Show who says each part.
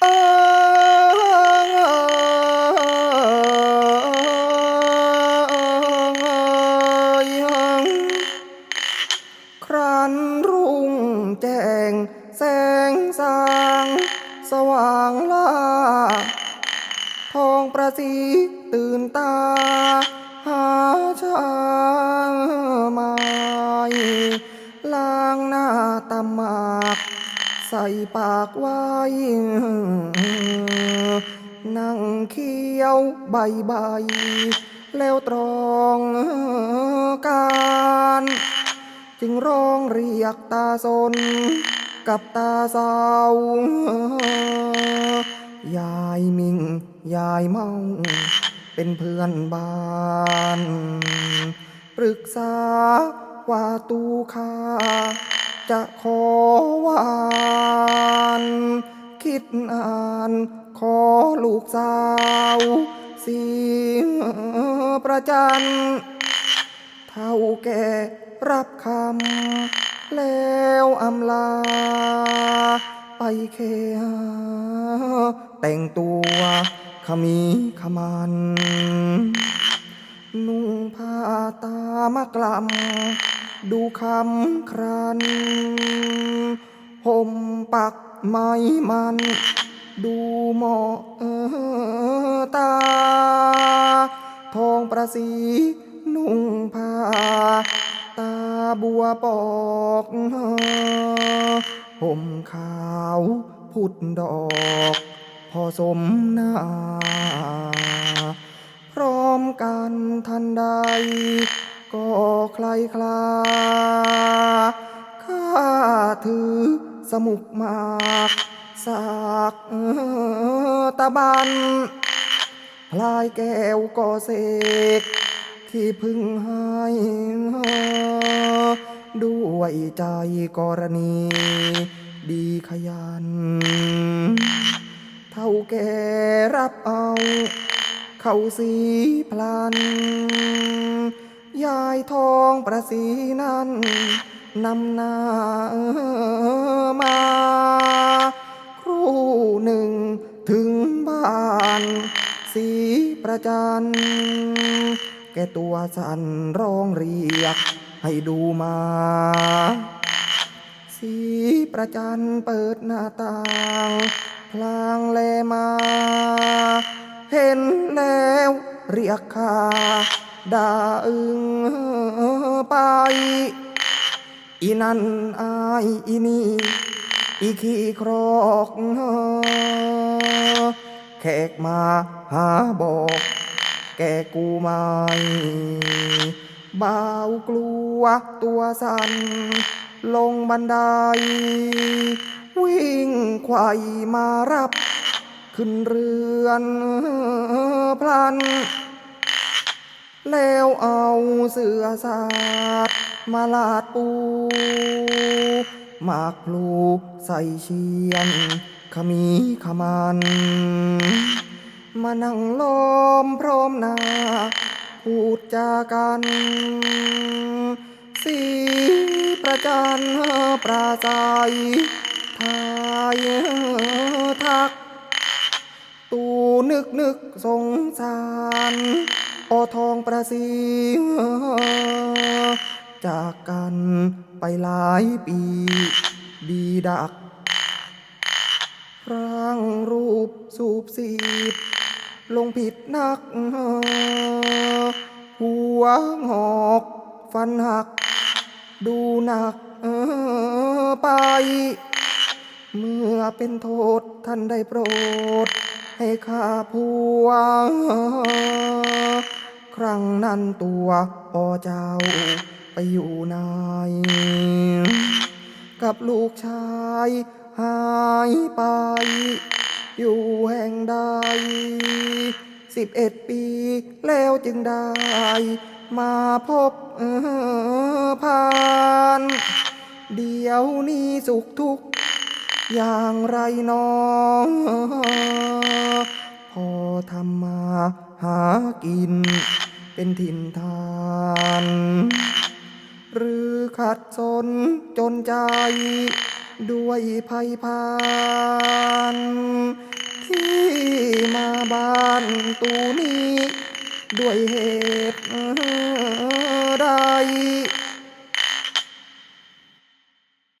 Speaker 1: เอยครันรุ่งแจ้งแสงสาง สว่างล่า ทองประสีตื่นตา หาชางไม้ล้างหน้าตำหมาก ใส่ปากไว้นั่งเคี้ยวใบใบ แล้วตรองการ จึงร้องเรียกตาสน กับตาเศร้ายายมิง ยายเมา เป็นเพื่อนบ้านปรึกษาว่าตูคาจะขอว่า นคิดอ่านขอลูกสาวสีประจัน เท่าแก่รับคำ แล้วอำลา ไปเคหาแต่งตัวขมีขมัน นุ่งผ้าตามากลำดูคำครัน ปักไม้มัน ดูเหมาะเอตา ทองประสีนุ่งผ้า ตาบัวปอกห่มขาวพุดดอก พอสมหน้าพร้อมกันทันใด ก็ใครคลาข้าถือ สมุกมากสากตะบันพลายแก้วก็เสกที่พึ่งให้ด้วยใจกรณี ดีขยัน เท่าแก่รับเอา เขาสีพลัน ยายทองประสีนั้น นำหน้ามาครู่หนึ่งถึงบ้านสีประจัน แกตัวสั่นร้องเรียกให้ดูมา สีประจันเปิดหน้าต่างพลางแลมา เห็นแล้วเรียกข้าด่าอึงไป อีนั่นอายอีนี่อีขี้ครอกแขกมาหาบอก แกกูไม่บ่าวกลัวตัวสั่นลงบันได วิ่งไขว่มารับ ขึ้นเรือนพลัน แล้วเอาเสือสาด มาลาดปูหมากพลูใส่เชียน ขมีขมัน มานั่งล้อมพร้อมหน้า พูดจากัน สีประจันปราศัยทายทัก ตูนึกนึกสงสาร อทองประสี จากกันไปหลายปีดีดัก ร่างรูปสูบสีบลงผิดนัก หัวงอกฟันหัก ดูหนักไป เมื่อเป็นโทษท่านได้โปรด ให้ข้าผัวครั้งนั้นตัวอเจ้า อยู่ไหนกับลูกชายหายไป อยู่แห่งใดสิบเอ็ดปีแล้วจึงได้ มาพบเออผ่านเดี๋ยวนี้สุขทุกข์อย่างไรหนอพอทำมาหากินเป็นถิ่นฐาน ขัดสนจนใจ ด้วยภัยพานที่มาบ้านตูนี้ ด้วยเหตุ